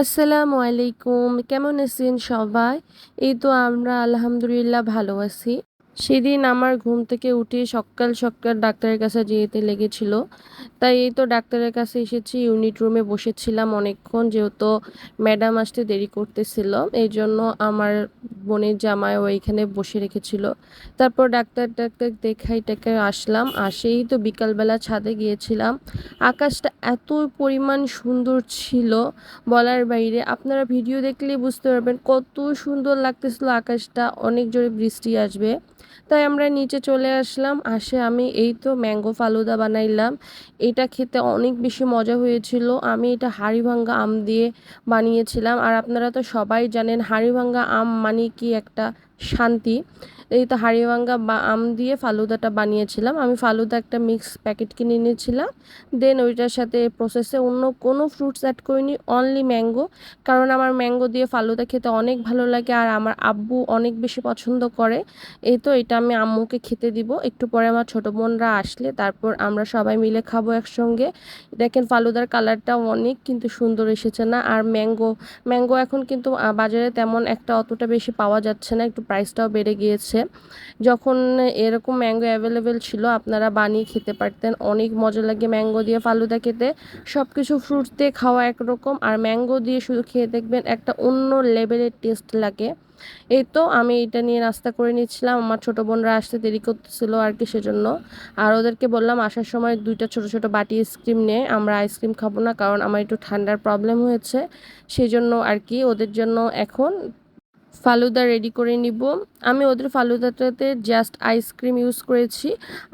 আসসালামু আলাইকুম, কেমন আছেন সবাই? এই তো আমরা আলহামদুলিল্লাহ ভালো আছি। সেদিন আমার ঘুম থেকে উঠে সকাল সকাল ডাক্তারের কাছে যেতে লেগেছিল। তাই এই তো ডাক্তারের কাছে এসেছি ইউনিট রুমে বসেছিলাম অনেকক্ষণ, যেহেতু ম্যাডাম আসতে দেরি করতেছিল। এই জন্য আমার বোনের জামাই ওইখানে বসে রেখেছিল। তারপর ডাক্তার ডাক্তার দেখাই টেখাই আসলাম। আসেই তো বিকালবেলা ছাদে গিয়েছিলাম। আকাশটা এত পরিমাণ সুন্দর ছিল বলার বাইরে। আপনারা ভিডিও দেখলে বুঝতে পারবেন কত সুন্দর লাগতেছিল আকাশটা, অনেক জোরে বৃষ্টি আসবে। তাই আমরা নিচে চলে আসলাম। আসে আমি এই তো ম্যাঙ্গো ফালুদা বানাইলাম। এটা খেতে অনেক বেশি মজা হয়েছিল। আমি এটা হাড়িভাঙ্গা আম দিয়ে বানিয়েছিলাম। আর আপনারা তো সবাই জানেন হাড়িভাঙ্গা আম মানে কি একটা শান্তি। এই তো হাড়িভাঙ্গা বা আম দিয়ে ফালুদাটা বানিয়েছিলাম। আমি ফালুদা একটা মিক্স প্যাকেট কিনে নিয়েছিলাম দেন ওইটার সাথে প্রসেসে অন্য কোনো ফ্রুটস অ্যাড করিনি অনলি ম্যাঙ্গো কারণ আমার ম্যাঙ্গো দিয়ে ফালুদা খেতে অনেক ভালো লাগে আর আমার আব্বু অনেক বেশি পছন্দ করে। এই তো এটা আমি আম্মুকে খেতে দিব। একটু পরে আমার ছোটো বোনরা আসলে তারপর আমরা সবাই মিলে খাব একসঙ্গে। দেখেন ফালুদার কালারটা অনেক কিন্তু সুন্দর এসেছে না? আর ম্যাঙ্গো ম্যাঙ্গো এখন কিন্তু বাজারে তেমন একটা অতটা বেশি পাওয়া যাচ্ছে না। একটু প্রাইসটাও বেড়ে গিয়েছে। যখন এরকম ম্যাঙ্গো অ্যাভেলেবেল ছিল, আপনারা বানিয়ে খেতে পারতেন। অনেক মজা লাগে ম্যাঙ্গো দিয়ে ফালুদা খেতে। সব কিছু ফ্রুটস দিয়ে খাওয়া একরকম। আর ম্যাঙ্গো দিয়ে শুধু খেয়ে দেখবেন একটা অন্য লেভেলের টেস্ট লাগে। এই তো আমি এটা নিয়ে নাস্তা করে নিচ্ছিলাম। আমার ছোটো বোনরা আসতে দেরি করতেছিল আর কি সেজন্য। আর ওদেরকে বললাম, আসার সময় দুইটা ছোট ছোট বাটি আইসক্রিম নিয়ে আমরা আইসক্রিম খাব না কারণ আমার একটু ঠান্ডার প্রবলেম হয়েছে। সেই জন্য আর কি ওদের জন্য এখন ফালুদা রেডি করে নিব। আমি ওদের ফালুদাটাতে জাস্ট আইসক্রিম ইউজ করেছি,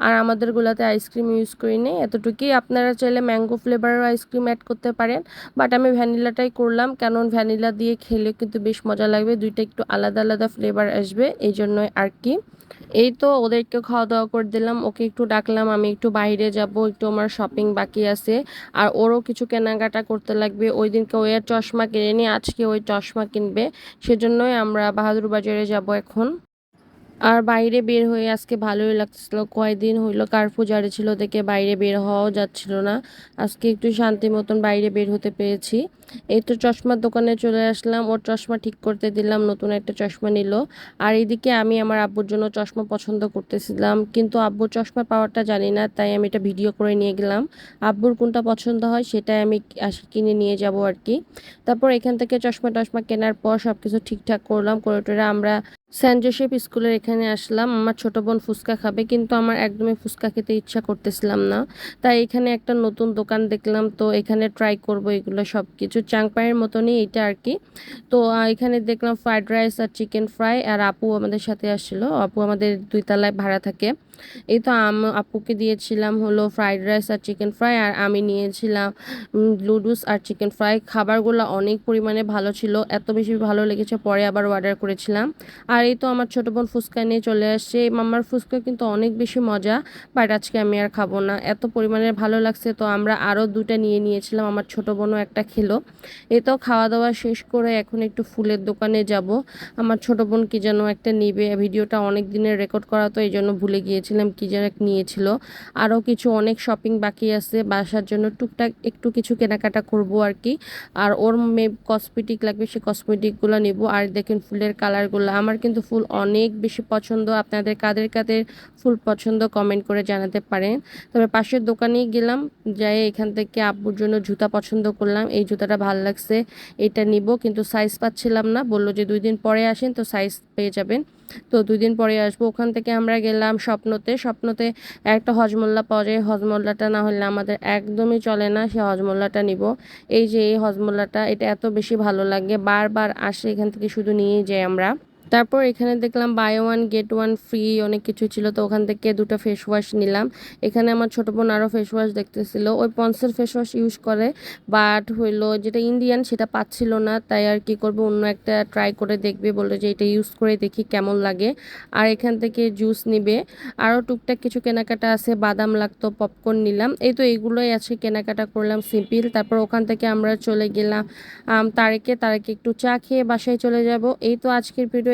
আর আমাদের গুলাতে আইসক্রিম ইউজ করি নেই। এতটুকুই আপনারা চাইলে ম্যাঙ্গো ফ্লেভারের আইসক্রিম অ্যাড করতে পারেন বাট আমি ভ্যানিলাটাই করলাম, কারণ ভ্যানিলা দিয়ে খেলে কিন্তু বেশ মজা লাগবে। দুইটা একটু আলাদা আলাদা ফ্লেভার আসবে, এই জন্যই আর কি। এই তো ওদেরকে খাওয়া দাওয়া করে দিলাম। ওকে একটু ডাকলাম, আমি একটু বাইরে যাব, একটু আমার শপিং বাকি আছে। আর ওরও কিছু কেনাকাটা করতে লাগবে। ওই দিনকে ওই চশমা কিনে নিয়ে আজকে ওই চশমা কিনবে। সেজন্যই আমরা বাহাদুর বাজারে যাব এখন। আর বাইরে বের হয়ে আজকে ভালোই লাগছিল, কয়দিন হইল কার্ফু জারি ছিল দেখে বাইরে বের হওয়াও যাচ্ছিল না। আজকে একটু শান্তি মতন বাইরে বের হতে পেরেছি। এই তো চশমার দোকানে চলে আসলাম, ওর চশমা ঠিক করতে দিলাম, নতুন একটা চশমা নিল। আর এদিকে আমি আমার আব্বুর জন্য চশমা পছন্দ করতেছিলাম, কিন্তু আব্বুর চশমা পাওয়ারটা জানি না, তাই আমি এটা ভিডিও করে নিয়ে গেলাম। আব্বুর কোনটা পছন্দ হয় সেটাই আমি কিনে নিয়ে যাব আর কি। তারপর এখান থেকে চশমা টশমা কেনার পর সব কিছু ঠিকঠাক করলাম করে আমরা সেন্ট জোসেফ স্কুলের এখানে আসলাম। আমার ছোট বোন ফুচকা খাবে, কিন্তু আমার একদমই ফুচকা খেতে ইচ্ছা করতেছিলাম না। তাই এখানে একটা নতুন দোকান দেখলাম, তো এখানে ট্রাই করব এগুলো সব কিছু চাংপাইয়ের মতনই এটা আর কি তো এখানে দেখলাম ফ্রাইড রাইস আর চিকেন ফ্রাই আর আপু আমাদের সাথে আসছিল আপু আমাদের দুই তলায় ভাড়া থাকে। এই তো আপুকে দিয়েছিলাম হলো ফ্রাইড রাইস আর চিকেন ফ্রাই আর আমি নিয়েছিলাম লুডুস আর চিকেন ফ্রাই খাবারগুলো অনেক পরিমাণে ভালো ছিল, এত বেশি ভালো লেগেছে, পরে আবার অর্ডার করেছিলাম। আর এই তো আমার ছোটো বোন ফুচকা নিয়ে চলে আসছে। মামার ফুচকা কিন্তু অনেক বেশি মজা, বাট আজকে আমি আর খাব না। এত পরিমাণে ভালো লাগছে, তো আমরা আরও দুটা নিয়ে নিয়েছিলাম, আমার ছোটো বোনও একটা খেলো। এই তো খাওয়া দাওয়া শেষ করে এখন একটু ফুলের দোকানে যাব। আমার ছোটো বোন কি যেন একটা নিবে, ভিডিওটা অনেক দিনের রেকর্ড করা, তো এই জন্য ভুলে গিয়েছিলাম কি যেন এক নিয়েছিল। আরও কিছু অনেক শপিং বাকি আছে, বাসার জন্য টুকটাক একটু কিছু কেনাকাটা করব আর কি। আর ওর মে কসমেটিক লাগবে, সে কসমেটিকগুলো নেব। আর দেখেন ফুলের কালারগুলো আমার কিন্তু ফুল অনেক বেশি পছন্দ। আপনাদের কাদের কাদের ফুল পছন্দ কমেন্ট করে জানাতে পারেন। তবে পাশের দোকানেই গেলাম, যাই এখান থেকে আব্বুর জন্য জুতা পছন্দ করলাম। এই জুতাটা ভালো লাগছে, এটা নিব। কিন্তু সাইজ পাচ্ছিলাম না, বলল যে দুই দিন পরে আসেন তো সাইজ পেয়ে যাবেন। তো দুই দিন পরে আসব। ওখান থেকে আমরা গেলাম স্বপ্নতে। স্বপ্নতে একটা হজমোল্লা পাওয়া যায়। হজমোল্লাটা না হলে আমাদের একদমই চলে না, সে হজমোল্লাটা নিব। এই যে এই হজমোল্লাটা, এটা এত বেশি ভালো লাগে। বারবার আসে এখান থেকে শুধু নিয়েই যাই আমরা। তারপর এখানে দেখলাম buy one get one free অনেক কিছু ছিল, তো ওখান থেকে দুটো ফেস ওয়াশ নিলাম। এখানে আমার ছোটো বোন আরও ফেস ওয়াশ দেখতেছিল। ওই পন্সের ফেস ওয়াশ ইউজ করে বাট হইল যেটা ইন্ডিয়ান সেটা পাচ্ছিল না, তাই আর কি করব, অন্য একটা ট্রাই করে দেখবে, বলল যে এটা ইউজ করে দেখি কেমন লাগে। আর এখান থেকে জুস নিবে। আরও টুকটাক কিছু কেনাকাটা আছে, বাদাম লাগতো পপকর্ন নিলাম। এই তো এইগুলোই আছে, কেনাকাটা করলাম সিম্পল তারপর ওখান থেকে আমরা চলে গেলাম তারেকে তারেকে একটু চা খেয়ে বাসায় চলে যাব। এই তো আজকের ভিডিও